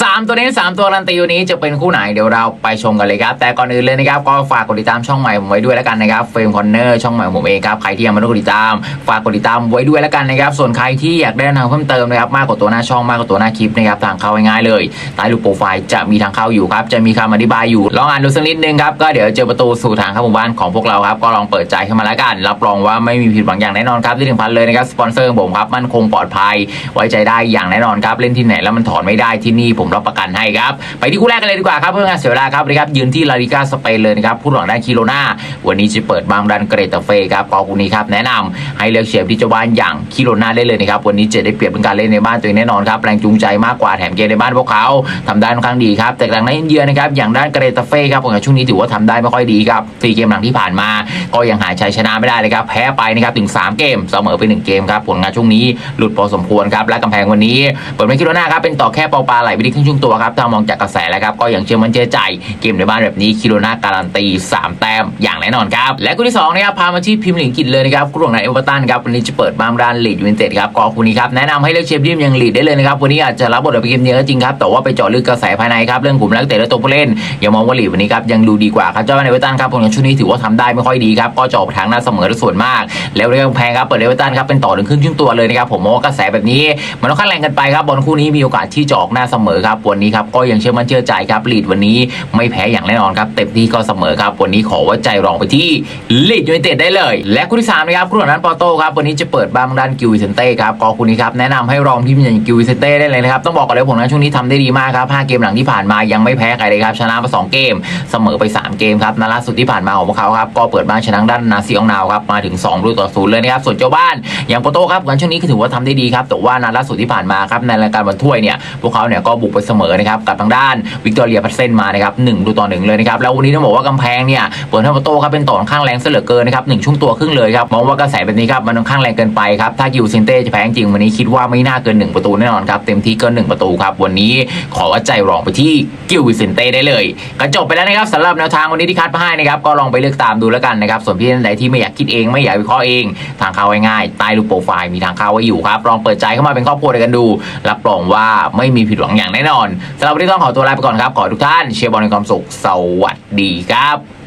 สามตัวนี้สามตัวรันตีวันนี้จะเป็นคู่ไหนเดี๋ยวเราไปชมกันเลยครับ แต่ก่อนอื่นเลยนะครับก็ฝากกดติดตามช่องใหม่ผมไว้ด้วยแล้วกันนะครับเฟรมคอนเนอร์ช่องใหม่ผมเองครับใครที่ยังไม่ได้กดติดตาม ฝากกดติดตามไว้ด้วยแล้วกันนะครับส่วนใครที่อยากได้แนะนำเพิ่มเติมนะครับมากกว่าตัวหน้าช่องมากกว่าตัวหน้าคลิปนะครับทางเข้าง่ายๆเลยใต้รูปโปรไฟล์จะมีทางเข้าอยู่ครับจะมีคำอธิบายอยู่ลองอ่านดูสักนิดนึงครับก็เดี๋ยวเจอประตูสู่ทางเข้าหมู่บ้านของพวกเราครับก็ลองเปิดใจเข้ามาแล้วกัน รับรองว่าไม่มีผิดหวังอย่างแน่นอนครับที่ถึงพันเลยนะครับสปอนเซอร์ผมครับมั่นคงปลอดภัย ไว้ใจได้อย่างแน่นอนครับเล่นที่ไหนแล้วมันถอนไม่ได้ที่นี่ผมรับประกันให้ครับ ไปที่คู่แรกกันเลยดีกว่าครับเพื่อการเสียเวลาครับเลยครับยืนที่ลาลิกาสเปนเลยนะครับผู้หลังด้านคิโรนาวันนี้จะเปิดบางดันเกรตาเฟ่ครับกองคู่นี้ครับแนะนำให้เลือกเชียร์ที่เจะบ้านอย่างคิโรนาได้เลยนะครับวันนี้จะได้เปรียบเป็นการเล่นในบ้านตัวเองแน่นอนครับแรงจูงใจมากกว่าแถมเกมในบ้านพวกเขาทำได้ค่อนข้างดีครับแต่หลังนั้นเยือนนะครับอย่างด้านเกรตาเฟ่ครับผมกับช่วงนี้ถือว่าทำได้ไม่ค่อยดีครับสี่เกมหลังที่ผ่านมา ก็ยังหาชัยชนะไม่ได้เลยครับแพ้ไปนะครับถึงสามเกมเสมอไปหนึ่งเกมครับผลงานช่วงนี้หลุดพอสมควรครับและกำแพงวันนี้เปิดไม่คิดว่าหน้าครับเป็นต่อแค่เปาปลาไหลไปที่ครึ่งช่วงตัวครับถ้ามองจากกระแสแล้วครับก็ยังเชื่อมั่นเชื่อใจเกมในบ้านแบบนี้คิโรนาการันตี 3 แต้มอย่างแน่นอนครับ และคู่ที่2นะครับพามาที่พิมลีกอังกฤษเลยนะครับคู่ของนายเอเวอร์ตันครับวันนี้จะเปิดบ้านด้านลีดยูเวนเต็ดครับก็คู่นี้ครับแนะนำให้เลือกเชฟดิมยังลีดได้เลยนะครับวันนี้อาจจะรับบทเป็นเกมเยอะจริงครับแต่ว่าไปเจาะลึกกระแสภายในครับเรื่องกลุ่มนักเตะและตัวผู้เล่นอย่ามองว่าลีดวันนี้ครับยังดูดีกว่าครับเจ้าบ้านเอเวอร์ตันครับผลงานช่วงนี้ถือว่าทำได้ไม่ค่อยดีครับก็จะออกไปทางหน้าเสมอส่วนมาก แล้วเรื่องแพงครับเปิดเอเวอร์ตันครับเป็นต่อถึงครึ่งช่วตัวเลยนะครับผมมองว่ากระแสแบบนี้มันค่อนข้างแรงกันไปครับบอลคู่นี้มีโอกาสที่จะออกหน้าเสมอครับวันนี้ครับก็ยังเชื่อมั่นเชื่อใจครับลีดวันนี้ไม่แพ้อย่างแน่นอนครับเต็มที่ก็เสมอครับวันนี้ขอว่าใจรองไปที่ลีดยูไนเต็ดได้เลย และคู่ที่สามนะครับคู่ของนั้นปอโต้ครับวันนี้จะเปิดบ้างด้านกิววิเซนเต้ครับก็คู่นี้ครับแนะนำให้รองที่มีอย่างกิววิเซนเต้ได้เลยนะครับต้องบอกก่อนเลยผมนะช่วงนี้ทำได้ดีมากครับ5เกมหลังที่ผ่านมายังไม่แพ้ใครเลยครับชนะมา2เกม เสมอไป 3 เกมครับนัดล่าสุดที่ผ่านมาของพวกเขาครับก็เปิดบ้านชนะด้านนาซีองนาวครับมาถึง2ประตูต่อศูนย์เลยนะครับส่วนเจ้าบ้านอย่างปอโต้ครับกันช่วงนี้ก็ถือว่าทำได้ดีครับแต่ว่านัดล่าสุดที่ผ่านมาครับในรายการบอลถ้วยเนี่ยพวกเขาเนี่ยก็บกไปเสมอนะครับกับทางด้านวิกตอเรียพัสเซนมานะครับหนึ่งประตูต่อหนึ่งเลยนะครับแล้ววันนี้ต้องบอกว่ากำแพงเนี่ยเปิดให้ปอโต้ครับเป็นต่อข้างแรงเสลือเกินนะครับหนึ่งช่วงตัวครึ่งเลยครับมองว่ากระแสแบบนี้ครับมันค่อนข้างแรงเกินไปครับถ้ากิวเซนเต้จะแพ้จริงวันนี้คิดว่าไม่น่าเกินหนึ่งประตูแน่นอนครับเต็มที่เก็หนึ่งประตูครับวันนี้ขอว่าใจรองไปที่กิวเซนเต้ได้เลยก็จบไปแล้วนะครับสำหรับแนวทางวันนี้ที่คัดมาให้นะครับก็ลองไปเลือกตามดูแล้วกันนะครับส่วนพี่ท่านใดที่ไม่อยากคิดเองไม่อยากวิเคราะห์เอง ทางเข้าง่ายๆใต้รูปโปรไฟล์มีทางเข้าไว้อยู่ครับลองเปิดใจเข้ามาเป็นครอบครัวกันดู รับรองว่าไม่มีผิดหวังอย่างแน่นอนสำหรับวันนี้ต้องขอตัวลาไปก่อนครับ ขอทุกท่านเชียร์บอลในความสุข สวัสดีครับ